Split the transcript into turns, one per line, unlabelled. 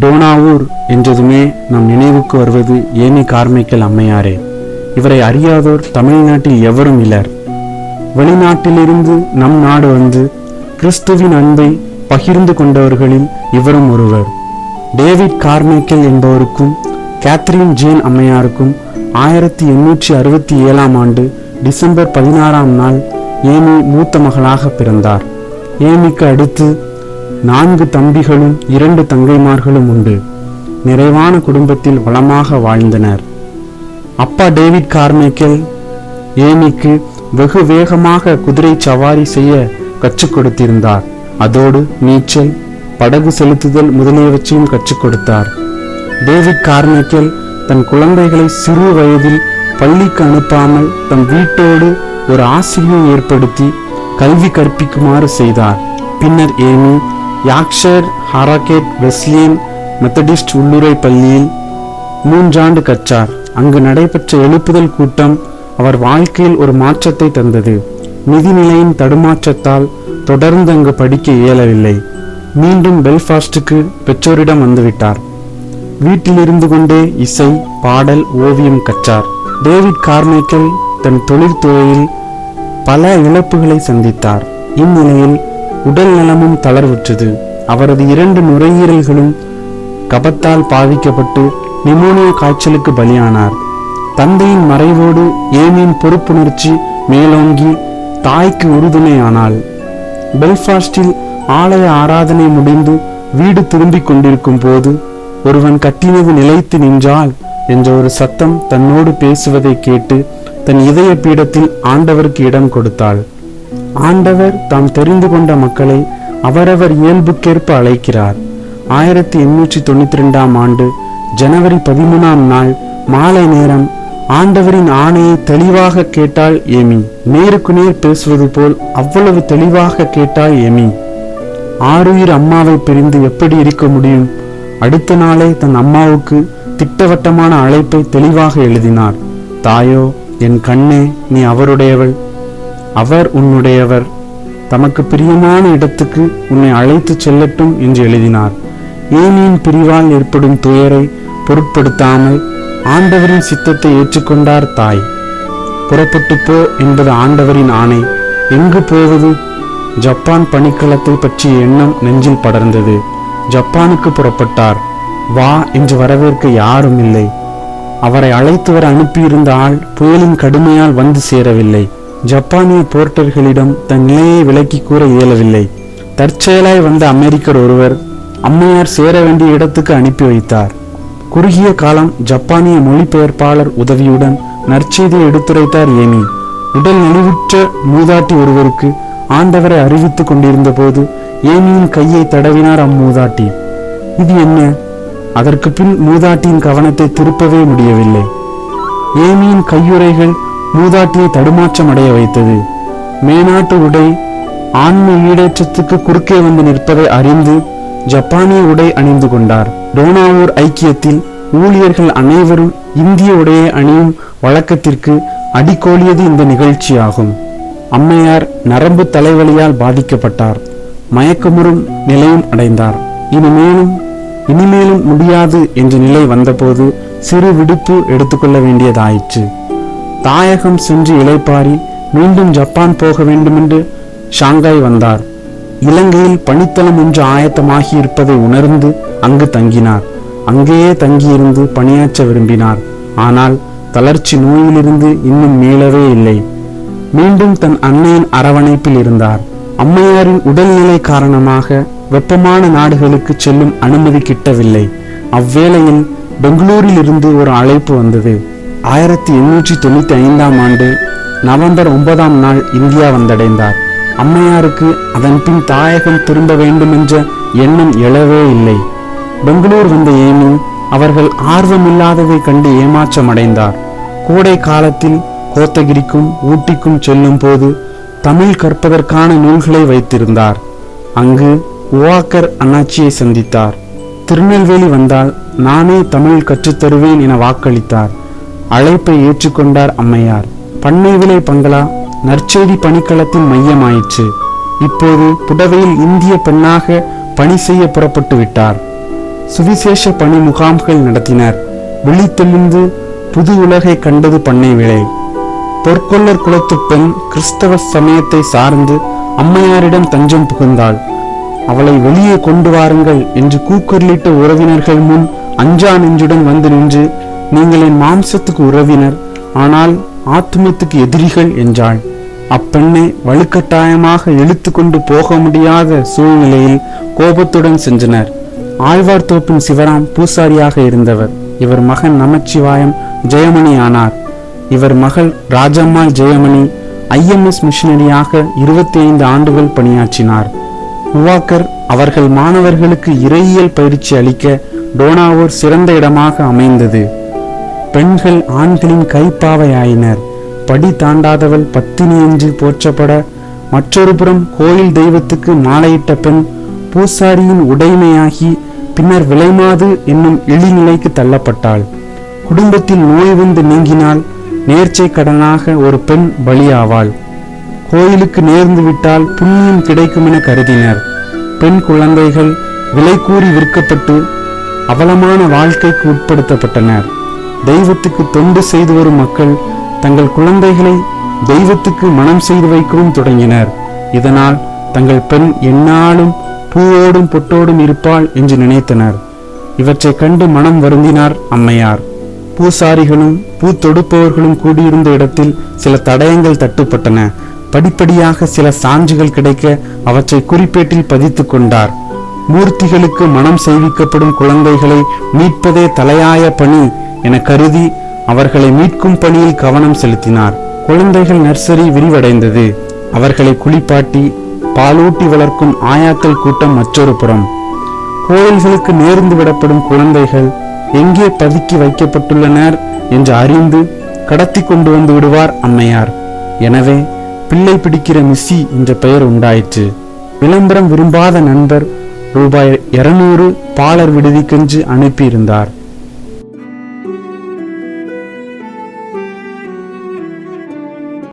டோனாவூர் என்றதுமே நம் நினைவுக்கு வருவது ஏமி கார்மைக்கல் அம்மையாரே. இவரை அறியாதோர் தமிழ்நாட்டில் எவரும் இலர் வெளிநாட்டிலிருந்து நம் நாடு வந்து கிறிஸ்துவின் அன்பை பகிர்ந்து கொண்டவர்களில் இவரும் ஒருவர். டேவிட் கார்மைக்கல் என்பவருக்கும் கேத்ரின் ஜேன் அம்மையாருக்கும் ஆயிரத்தி எண்ணூற்றி அறுபத்தி ஏழாம் ஆண்டு டிசம்பர் பதினாறாம் நாள் ஏமி மூத்த மகளாக பிறந்தார். ஏமிக்கு அடுத்து நான்கு தம்பிகளும் இரண்டு தங்கைமார்களும் உண்டு. நிறைவான குடும்பத்தில் வளமாக வாழ்ந்தனர். அப்பா டேவிட் கார்மைக்கேல் ஏமிக்கு வெகு வேகமாக குதிரை சவாரி செய்ய கற்றுக் கொடுத்திருந்தார். அதோடு நீச்சல் படகு செலுத்துதல் முதலியவற்றையும் கற்றுக் கொடுத்தார். டேவிட் கார்மைக்கேல் தன் குழந்தைகளை சிறு வயதில் பள்ளிக்கு அனுப்பாமல் தம் வீட்டோடு ஒரு ஆசிரியை ஏற்படுத்தி கல்வி கற்பிக்குமாறு செய்தார். பின்னர் Amy Yorkshire Harrogate Wesleyan Methodist உள்ளுரை பள்ளியில் மூன்றாண்டு கற்றார். அங்கு நடைபெற்ற எழுப்புதல் கூட்டம் அவர் வாழ்க்கையில் ஒரு மாற்றத்தை தந்தது. நிதிநிலையின் தடுமாற்றத்தால் தொடர்ந்து அங்கு படிக்க இயலவில்லை. மீண்டும் பெல்ஃபாஸ்டுக்கு பெற்றோரிடம் வந்துவிட்டார். வீட்டிலிருந்து கொண்டே இசை பாடல் ஓவியம் கற்றார். டேவிட் கார்மைக்கேல் தன் தொழில்துறையில் பல இழப்புகளை சந்தித்தார். இந்நிலையில் உடல் நலமும் தளர்வுற்றது. அவரது இரண்டு நுரையீரல்களும் கபத்தால் பாதிக்கப்பட்டு நிமோனியா காய்ச்சலுக்கு பலியானார். தந்தையின் மறைவோடு ஏமியின் பொறுப்புணர்ச்சி மேலோங்கி தாய்க்கு உறுதுணையானாள். பெல்ஃபாஸ்டில் ஆலய ஆராதனை முடிந்து வீடு திரும்பிக் கொண்டிருக்கும் போது ஒருவன் கட்டினது நிலைத்து நின்றால் என்ற ஒரு சத்தம் தன்னோடு பேசுவதை கேட்டு தன் இதய பீடத்தில் ஆண்டவருக்கு இடம் கொடுத்தாள். ஆண்டவர் தாம் தெரிந்து கொண்ட மக்களை அவரவர் இயல்புக்கேற்ப அழைக்கிறார். ஆயிரத்தி எண்ணூற்றி தொண்ணூத்தி ரெண்டாம் ஆண்டு ஜனவரி பதிமூணாம் நாள் மாலை நேரம் ஆண்டவரின் ஆணையை தெளிவாக கேட்டாள் ஏமி. நேருக்கு நேர் பேசுவது போல் அவ்வளவு தெளிவாக கேட்டாள் ஏமி. ஆறுயிர் அம்மாவை பிரிந்து எப்படி இருக்க முடியும்? அடுத்த நாளே தன் அம்மாவுக்கு திட்டவட்டமான அழைப்பை தெளிவாக எழுதினார். தாயோ என் கண்ணே நீ அவருடையவள். அவர் உன்னுடையவர். தமக்கு பிரியமான இடத்துக்கு உன்னை அழைத்துச் செல்லட்டும் என்று எழுதினார். ஏனியின் பிரிவால் ஏற்படும் துயரை பொருட்படுத்தாமல் ஆண்டவரின் சித்தத்தை ஏற்றுக்கொண்டார் தாய். புறப்பட்டு போ என்பது ஆண்டவரின் ஆணை. எங்கு போவது? ஜப்பான் பணிக்களத்தை பற்றிய எண்ணம் நெஞ்சில் படர்ந்தது. ஜப்பானுக்கு புறப்பட்டார். வா என்று வரவேற்க யாரும் இல்லை. அவரை அழைத்து வர அனுப்பியிருந்த ஆள் புயலின் கடுமையால் வந்து சேரவில்லை. ஜப்பானிய போர்ட்டர்களிடம் தன் நிலையை விலக்கி கூற இயலவில்லை. தற்செயலாய் வந்த அமெரிக்கர் ஒருவர் அம்மையார் சேர வேண்டிய இடத்துக்கு அனுப்பி வைத்தார். குறுகிய காலம் ஜப்பானிய மொழிபெயர்ப்பாளர் உதவியுடன் நற்செய்தியை எடுத்துரைத்தார் ஏமி. உடல் நலிவுற்ற மூதாட்டி ஒருவருக்கு ஆண்டவரை அறிவித்துக் கொண்டிருந்த போது ஏமியின் கையை தடவினார் அம்மூதாட்டி. இது என்ன? அதற்கு பின் மூதாட்டியின் கவனத்தை திருப்பவே முடியவில்லை. ஏமியின் கையுறைகள் மூதாட்டியை தடுமாற்றம் அடைய வைத்தது. மேனாட்டு உடை ஆன்ம ஈடேற்றத்துக்கு குறுக்கே வந்து நிற்பதை அறிந்து ஜப்பானிய உடை அணிந்து கொண்டார். டோனாவூர் ஐக்கியத்தில் ஊழியர்கள் அனைவரும் இந்திய உடையை அணியும் வழக்கத்திற்கு அடிக்கோலியது இந்த நிகழ்ச்சியாகும். அம்மையார் நரம்பு தலைவலியால் பாதிக்கப்பட்டார். மயக்கமுறும் நிலையும் அடைந்தார். இனிமேலும் இனிமேலும் முடியாது என்ற நிலை வந்தபோது சிறு விடுப்பு எடுத்துக்கொள்ள வேண்டியதாயிற்று. தாயகம் சென்று இளைப்பாரி மீண்டும் ஜப்பான் போக வேண்டுமென்று ஷாங்காய் வந்தார். இலங்கையில் பணித்தளம் ஒன்று ஆயத்தமாகி இருப்பதை உணர்ந்து அங்கு தங்கினார். அங்கேயே தங்கியிருந்து பணியாற்ற விரும்பினார். ஆனால் தளர்ச்சி நோயிலிருந்து இன்னும் மீளவே இல்லை. மீண்டும் தன் அன்னையின் அரவணைப்பில் இருந்தார். அம்மையாரின் உடல்நிலை காரணமாக வெப்பமான நாடுகளுக்கு செல்லும் அனுமதி கிட்டவில்லை. அவ்வேளையில் பெங்களூரில் இருந்து ஒரு அழைப்பு வந்தது. ஆயிரத்தி எண்ணூற்றி தொண்ணூத்தி ஐந்தாம் ஆண்டு நவம்பர் ஒன்பதாம் நாள் இந்தியா வந்தடைந்தார். அம்மையாருக்கு அதன் பின் தாயகம் திரும்ப வேண்டுமென்ற எண்ணம் எழவே இல்லை. பெங்களூர் வந்த ஏனும் அவர்கள் ஆர்வமில்லாததை கண்டு ஏமாற்றம் அடைந்தார் கோடை காலத்தில் கோத்தகிரிக்கும் ஊட்டிக்கும் செல்லும் போது தமிழ் கற்பதற்கான நூல்களை வைத்திருந்தார். அங்கு உவாக்கர் அண்ணாச்சியை சந்தித்தார். திருநெல்வேலி வந்தால் நானே தமிழ் கற்றுத்தருவேன் என வாக்களித்தார். அழைப்பை ஏற்றுக்கொண்டார் அம்மையார். பண்ணை விலை பங்களா நற்செய்தி பணிக்களத்தின் மையமாயிற்று. இப்போது புடவையில் இந்திய பெண்ணாக பணி செய்ய புறப்பட்டு விட்டார். சுவிசேஷ பணி முகாம்கள் நடத்தினர். விழித்தெழுந்து புது உலகை கண்டது பண்ணை விலை பொற்கொள்ளர் குலத்து பெண் கிறிஸ்தவ சமயத்தை சார்ந்து அம்மையாரிடம் தஞ்சம் புகுந்தாள். அவளை வெளியே கொண்டு வாருங்கள் என்று கூக்குரலிட்ட உறவினர்கள் முன் அஞ்சா நெஞ்சுடன் வந்து நின்று நீங்கள் என் மாம்சத்துக்கு உறவினர் ஆனால் ஆத்மத்துக்கு எதிரிகள் என்றாள். அப்பெண்ணை வலுக்கட்டாயமாக இழுத்து கொண்டு போக முடியாத சூழ்நிலையில் கோபத்துடன் சென்றனர். ஆழ்வார்த்தோப்பின் சிவராம் பூசாரியாக இருந்தவர். இவர் மகன் நமச்சிவாயம் ஜெயமணி ஆனார் இவர் மகள் ராஜம்மாள் ஜெயமணி ஐஎம்எஸ் மிஷனரியாக இருபத்தி ஐந்து ஆண்டுகள் பணியாற்றினார். உவாக்கர் அவர்கள் மாணவர்களுக்கு இறையியல் பயிற்சி அளிக்க டோனாவூர் சிறந்த இடமாக அமைந்தது. பெண்கள் ஆண்களின் கைப்பாவையாயினர். படி தாண்டாதவள் பத்தினி என்று போற்றப்பட மற்றொரு புறம் கோயில் தெய்வத்துக்கு மாலையிட்ட பெண் பூசாரியின் உடைமையாகி பின்னர் விலைமாது என்னும் இழிநிலைக்கு தள்ளப்பட்டாள். குடும்பத்தில் நோய் வந்து நீங்கினால் நேர்ச்சை கடனாக ஒரு பெண் பலியாவாள். கோயிலுக்கு நேர்ந்து விட்டால் புண்ணியம் கிடைக்கும் என கருதினர். பெண் குழந்தைகள் விலை கூறி விற்கப்பட்டு அவலமான வாழ்க்கைக்கு உட்படுத்தப்பட்டனர். தெய்வத்துக்கு தொண்டு செய்து வரும் மக்கள் தங்கள் குழந்தைகளை தெய்வத்துக்கு மனம் செய்து வைக்கவும் தொடங்கினர். இதனால் தங்கள் பெண் எந்நாளும் பூவோடும் பொட்டோடும் இருப்பாள் என்று நினைத்தனர். இவற்றை கண்டு மனம் வருந்தினார் அம்மையார். பூசாரிகளும் பூ தொடுப்பவர்களும் கூடியிருந்த இடத்தில் சில தடயங்கள் தட்டுப்பட்டன. படிப்படியாக சில சான்றுகள் கிடைக்க அவற்றை குறிப்பேட்டில் பதித்து கொண்டார். மூர்த்திகளுக்கு மனம் செய்விக்கப்படும் குழந்தைகளை மீட்பதே தலையாய பணி என கருதி அவர்களை மீட்கும் பணியில் கவனம் செலுத்தினார். குழந்தைகள் நர்சரி விரிவடைந்தது. அவர்களை குளிப்பாட்டி பாலூட்டி வளர்க்கும் ஆயாக்கள் கூட்டம் மற்றொரு புறம். கோயில்களுக்கு நேர்ந்து விடப்படும் குழந்தைகள் எங்கே பதுக்கி வைக்கப்பட்டுள்ளனர் என்று அறிந்து கடத்தி கொண்டு வந்து விடுவார் அம்மையார் எனவே பிள்ளை பிடிக்கிற மிஸ்ஸி என்ற பெயர் உண்டாயிற்று. விளம்பரம் விரும்பாத நண்பர் ரூபாய் இருநூறு பாலர் விடுதிக்கென்று அனுப்பியிருந்தார்.